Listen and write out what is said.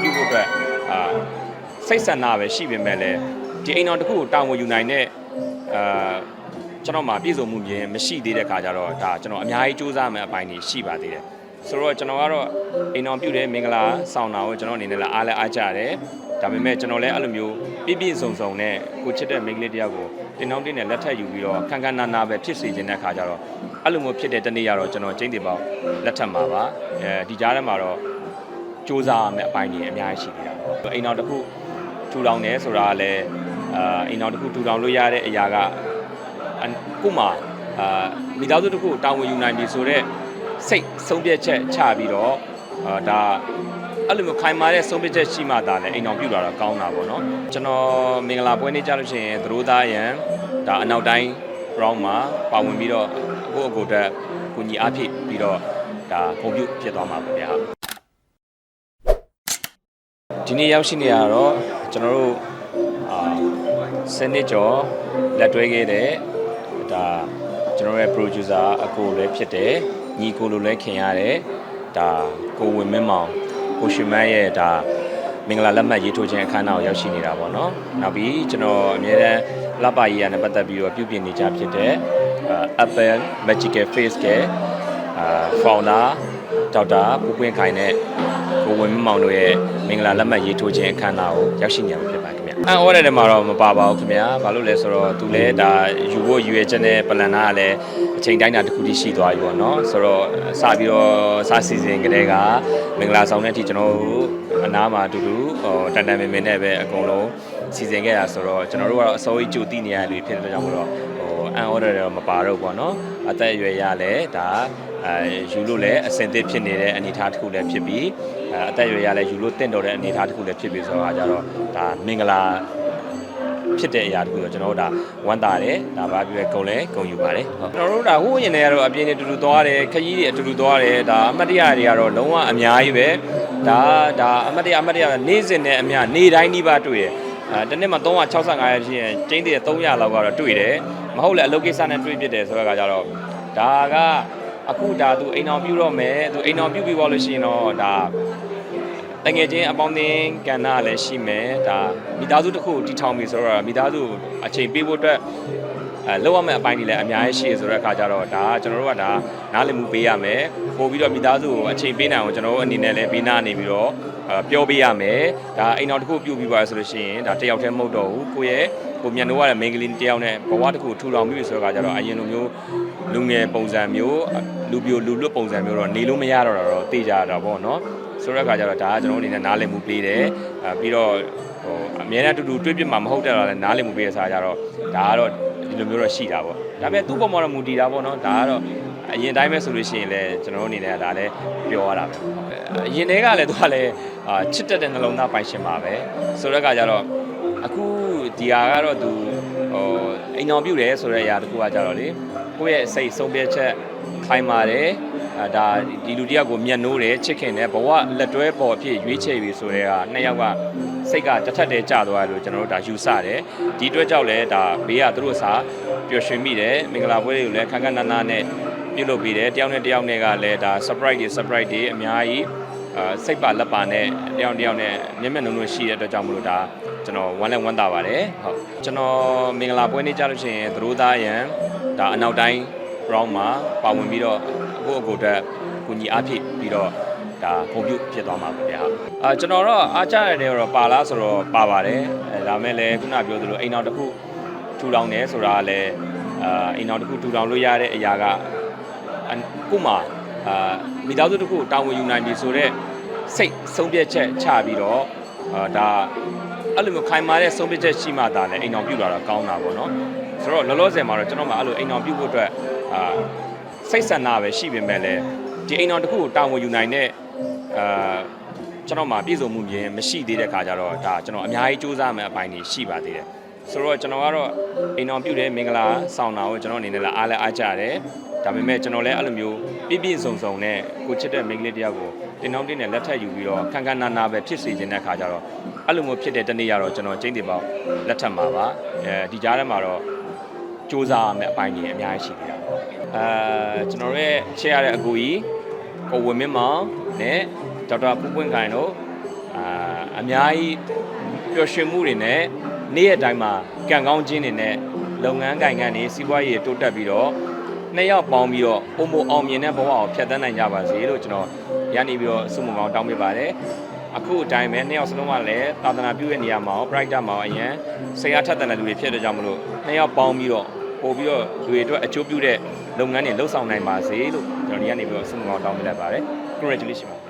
အောင်ပြုဖို့အတွက်အာစိတ်ဆန္ဒပဲရှိပေမဲ့လည်းဒီအိမ်တော်တစ်ခုကိုတာဝန်ယူနိုင်တဲ့အာကျွန်တော်မှာပြည့်စုံမှုမြင်မရှိသေးတဲ့ခါကျတော့ဒါကျွန်တော်အများကြီးစူးစမ်းမယ်အပိုင်းကြီးရှိပါသေးတယ်ဆိုတော့ကျွန်တော်ကတော့အိမ်တော်ပြုတဲ့မင်္ဂလာဆောင်တာကိုကျွန်တော်အနေနဲ့လည်းအားလည်းအားကြတယ်ဒါပေမဲ့ကျွန်တော်လည်းအဲ့လိုမျိုးပြည့်ပြည့်စုံစုံနဲ့ကိုချစ်တဲ့မိန်းကလေးတယောက်ကိုတင်တောင်းတင်းနဲ့လက်ထပ်ယူပြီးတော့ခန်းခန်းနာနာပဲဖြစ်စေချင်တဲ့ခါကျတော့အဲ့လိုမျိုးဖြစ်တဲ့တနေ့ရတော့ကျွန်တော်ကျင်းတေပေါက်လက်ထပ်မှာပါအဲဒီကြားထဲမှာတော့ စူးစမ်းရမယ့်အပိုင်းတွေအများကြီးရှိနေတာပေါ့အိမ်တော်တစ်ခုထူထောင်တယ်ဆိုတာကလည်းအာအိမ်တော်တစ်ခုထူထောင်လို့ရတဲ့အရာကအန်ကို့မှာအာမိသားစုတစ်ခုတာဝန်ယူနိုင်ပြီဆိုတော့စိတ်ဆုံးဖြတ်ချက်ချပြီးတော့အာဒါအဲ့လိုမျိုးခိုင်မာတဲ့ဆုံးဖြတ်ချက်ရှိမှသာလည်းအိမ်တော်ပြုလာတော့ကောင်းတာပေါ့နော်ကျွန်တော်မင်္ဂလာပွဲနေ့ကြလို့ရှိရင်သတို့သားရန်ဒါအနောက်တိုင်း round မှာပါဝင်ပြီးတော့အခုအကိုတက်ကိုညီအားဖြည့်ပြီးတော့ဒါဂုဏ်ပြုဖြစ်သွားမှာပါဗျာ ဒီနေ့ရောက်ရှိနေရတော့ကျွန်တော်တို့အာစနစ်ကျော်လက်တွဲခဲ့တဲ့ဒါကျွန်တော်ရဲ့ producer အကိုလည်းဖြစ်တယ်ညီကိုလိုလည်းခင်ရတယ်ဒါကိုဝင်မင်းမောင်ကိုရှင်မန်းရဲ့ဒါမင်္ဂလာလက်မှတ်ရေးထိုးခြင်းအခမ်းအနားကိုရောက်ရှိနေတာပေါ့နော်နောက်ပြီးကျွန်တော်အများအားလက်ပါရေးရနဲ့ပတ်သက်ပြီးတော့ပြုပြင်နေကြဖြစ်တဲ့အာ Apple Magical Face ကအာ founder ဒေါက်တာပူပွင့်ခိုင်နဲ့ ကိုဝင်မင်းမောင်တို့ရဲ့မင်္ဂလာလက်မှတ်ရေးထိုးခြင်းအခမ်းအနားကိုရောက်ရှိနေမှာဖြစ်ပါခင်ဗျ။အန်အော်တဲ့မှာတော့မပါပါဘူးခင်ဗျာ။ဘာလို့လဲဆိုတော့သူလည်းဒါယူဖို့ယူရချက်နဲ့ပလန်နာကလည်းအချိန်တိုင်းတာတစ်ခုတည်းရှိသွားပြီပေါ့နော်။ဆိုတော့စပြီးတော့စစီစဉ်ကလေးကမင်္ဂလာဆောင်တဲ့အထိကျွန်တော်တို့အနားမှာအတူတူဟိုတန်တန်မင်မင်နဲ့ပဲအကုန်လုံး စီစဉ်ခဲ့တာဆိုတော့ကျွန်တော်တို့ကတော့အစိုးရကြိုတည်နေရလူဖြစ်တဲ့ကြောင့်မို့တော့ဟိုအန်အော်တဲ့တော့မပါတော့ဘူးပေါ့နော်။အသက်အရွယ်ရလဲဒါအဲယူလို့လည်းအဆင်သင့်ဖြစ်နေတဲ့အနေအထားတစ်ခုလည်းဖြစ်ပြီးအဲအသက်အရွယ်ရလည်းယူလို့တင့်တော်တဲ့အနေအထားတစ်ခုလည်းဖြစ်ပြီးဆိုတော့ကြတော့ဒါမင်္ဂလာဖြစ်တဲ့အရာတခုတော့ကျွန်တော်တို့ဒါဝမ်းသာတယ်ဒါပါပြည့်ကုံလဲကုံယူပါတယ်ဟုတ်ကျွန်တော်တို့ဒါဟိုးရင်တွေကတော့အပြင်းနဲ့တူတူသွားတယ်ခကြီးတွေအတူတူသွားတယ်ဒါအမတ်တရတွေကတော့လုံးဝအများကြီးပဲဒါဒါအမတ်တရအမတ်တရနေ့စဉ်နဲ့အများနေ့တိုင်းနှိပါတွေ့တယ် အဲတနေ့မှာ365ရက်ရှိရင်ကျင်းတည်း300လောက်ကတော့တွေ့တယ်မဟုတ်လေအလုပ်ကိစ္စနဲ့တွေ့ဖြစ်တယ်ဆိုတော့ကကြတော့ဒါကအခုဒါသူအိမ်အောင်ပြုတော့မယ်သူအိမ်အောင်ပြုပြီးသွားလို့ရှိရင်တော့ဒါတငယ်ချင်းအပေါင်းအသင်းကဏ္ဍလည်းရှိမယ်ဒါမိသားစုတစ်ခုတည်ထောင်ပြီဆိုတော့မိသားစုအချိန်ပေးဖို့အတွက် အဲလောက်ရမယ့်အပိုင်းတွေလည်းအများကြီးရှိရဆိုတဲ့အခါကျတော့ဒါကကျွန်တော်တို့ကဒါနားလည်မှုပေးရမယ်ပို့ပြီးတော့မိသားစုကိုအချိန်ပေးနိုင်အောင်ကျွန်တော်တို့အနေနဲ့လည်းဘေးနားနေပြီးတော့အဲပြောပေးရမယ်ဒါအိမ်တော်တစ်ခုပြုပြီးပါဆိုလို့ရှိရင်ဒါတယောက်တည်းမဟုတ်တော့ဘူးကိုယ့်ရဲ့ကိုမြန်တော့ရတဲ့မိန်းကလေးတယောက်နဲ့ဘဝတစ်ခုထူထောင်ပြီးဆိုတော့ကကြတော့အရင်လိုမျိုးလူငယ်ပုံစံမျိုးလူပြိုလူလွတ်ပုံစံမျိုးတော့နေလို့မရတော့တာတော့သိကြတာပေါ့နော်ဆိုတဲ့အခါကျတော့ဒါကကျွန်တော်တို့အနေနဲ့နားလည်မှုပေးတယ်အဲပြီးတော့ဟိုအများနဲ့အတူတူတွေ့ပြမှာမဟုတ်တဲ့တော့လည်းနားလည်မှုပေးရစားကြတော့ဒါကတော့ ဒီလိုမျိုးတော့ရှိတာပေါ့ဒါပေမဲ့သူ့ပုံမှာတော့မူတည်တာပေါ့နော်ဒါကတော့အရင်တိုင်းပဲဆိုလို့ရှိရင်လည်းကျွန်တော်တို့အနေနဲ့ဒါလည်းပြောရတာပဲအရင်တည်းကလည်းသူကလည်းအာချစ်တတ်တဲ့နှလုံးသားပိုင်ရှင်ပါပဲဆိုတဲ့အခါကျတော့အခုဒီဟာကတော့သူဟိုအိမ်အောင်ပြုတယ်ဆိုတဲ့အရာတခုကကြတော့လေကိုယ့်ရဲ့စိတ်ဆုံးဖြတ်ချက်ခိုင်းပါတယ်အာ ဒါဒီလူတယောက်ကိုမျက်နှိုးတယ်ချစ်ခင်တယ်ဘဝလက်တွဲပေါ်အဖြစ်ရွေးချယ်ပြီဆိုတဲ့ကနှစ်ယောက်ကစိတ်ကတစ်ထက်တည်းကျသွားတယ်လို့ကျွန်တော်တို့ဒါယူဆတယ်ဒီအတွက်ကြောင့်လည်းဒါဘေးကသူတို့စာပျော်ရွှင်မိတယ်မင်္ဂလာပွဲတွေကိုလည်းခန်းခန်းနာနာနဲ့ပြုလုပ်ပြီးတယ်တယောက်နဲ့တယောက်နဲ့ကလည်းဒါ surprise တွေ surprise တွေအများကြီးအာစိတ်ပါလက်ပါနဲ့တယောက်တစ်ယောက်နဲ့မျက်မျက်နှာနှာရှိတဲ့အတွက်ကြောင့်မလို့ဒါကျွန်တော်ဝမ်းလဲဝမ်းသာပါတယ်ဟုတ်ကျွန်တော်မင်္ဂလာပွဲနေ့ကြလို့ရှိရင်သတို့သားရန်ဒါအနောက်တိုင်း round မှာပါဝင်ပြီးတော့ အခုအကိုတက်ကိုညီအားဖြည့်ပြီးတော့ဒါဂုဏ်ပြုဖြစ်သွားမှာပါဗျာအာကျွန်တော်တော့အားကြရတဲ့တော့ပါလားဆိုတော့ပါပါတယ်အဲဒါမဲ့လည်းခုနပြောသလိုအိမ်တော်တစ်ခုထူထောင်တယ်ဆိုတာကလည်းအာအိမ်တော်တစ်ခုထူထောင်လို့ရတဲ့အရာကအန်ကို့မှာအာမိသားစုတစ်ခုတာဝန်ယူနိုင်ပြီဆိုတော့စိတ်ဆုံးဖြတ်ချက်ချပြီးတော့အာဒါအဲ့လိုမျိုးခိုင်မာတဲ့ဆုံးဖြတ်ချက်ရှိမှသာလည်းအိမ်တော်ပြုလာတော့ကောင်းတာပေါ့နော်ဆိုတော့လောလောဆယ်မှာတော့ကျွန်တော်မှအဲ့လိုအိမ်တော်ပြုဖို့အတွက်အာ စိတ်ဆန္ဒပဲရှိပေမဲ့လည်းဒီအိမ်တော်တစ်ခုကိုတာဝန်ယူနိုင်တဲ့အာကျွန်တော်မှပြည့်စုံမှုမြင်မရှိသေးတဲ့ခါကျတော့ဒါကျွန်တော်အများကြီးစူးစမ်းမယ်အပိုင်းကြီးရှိပါသေးတယ်ဆိုတော့ကျွန်တော်ကတော့အိမ်တော်ပြုတဲ့မင်္ဂလာဆောင်တာကိုကျွန်တော်အနေနဲ့လည်းအားလည်းအားကြတယ်ဒါပေမဲ့ကျွန်တော်လည်းအဲ့လိုမျိုးပြည့်ပြည့်စုံစုံနဲ့ကိုချစ်တဲ့မိန်းကလေးတယောက်ကိုတင်တောင်းတင်းနဲ့လက်ထပ်ယူပြီးတော့ခန်းခန်းနာနာပဲဖြစ်စေခြင်းတဲ့ခါကျတော့အဲ့လိုမျိုးဖြစ်တဲ့တနေ့ရတော့ကျွန်တော်ကျင်းတေပေါက်လက်ထပ်မှာပါအဲဒီကြားထဲမှာတော့ စူးစမ်းရမယ့်အပိုင်းတွေအများကြီးရှိနေတာပေါ့အဲကျွန်တော်တို့ရဲ့ချစ်ရတဲ့အကူကြီးကိုဝင်းမင်းမောင်နဲ့ဒေါက်တာပူပွင့်ခိုင်တို့အာအများကြီးပျော်ရွှင်မှုတွေနဲ့နေ့ရက်တိုင်းမှာကံကောင်းခြင်းတွေနဲ့လုပ်ငန်းကိုင်ငန်းတွေစီးပွားရေးတိုးတက်ပြီးတော့နှစ်ယောက်ပေါင်းပြီးတော့ပုံမအောင်မြင်တဲ့ဘဝကိုဖြတ်သန်းနိုင်ကြပါစေလို့ကျွန်တော်ရန်နေပြီးတော့ဆုမွန်ကောင်းတောင်းပေးပါတယ်အခုအတိုင်းပဲနှစ်ယောက်စလုံးကလည်းသာသနာပြုတဲ့နေရာမှာရော brighter မှာရောအရင်ဆရာထက်တဲ့လူတွေဖြစ်တဲ့ကြောင့်မလို့နှစ်ယောက်ပေါင်းပြီးတော့ ပို့ပြီးတော့လူတွေအတွက်အကျိုးပြုတဲ့လုပ်ငန်းတွေလှုပ်ဆောင်နိုင်ပါစေလို့ကျွန်တော်ဒီကနေပြီးတော့ဆုမွန်ကောင်းတောင်းပေးလိုက်ပါတယ် congratulations ပါ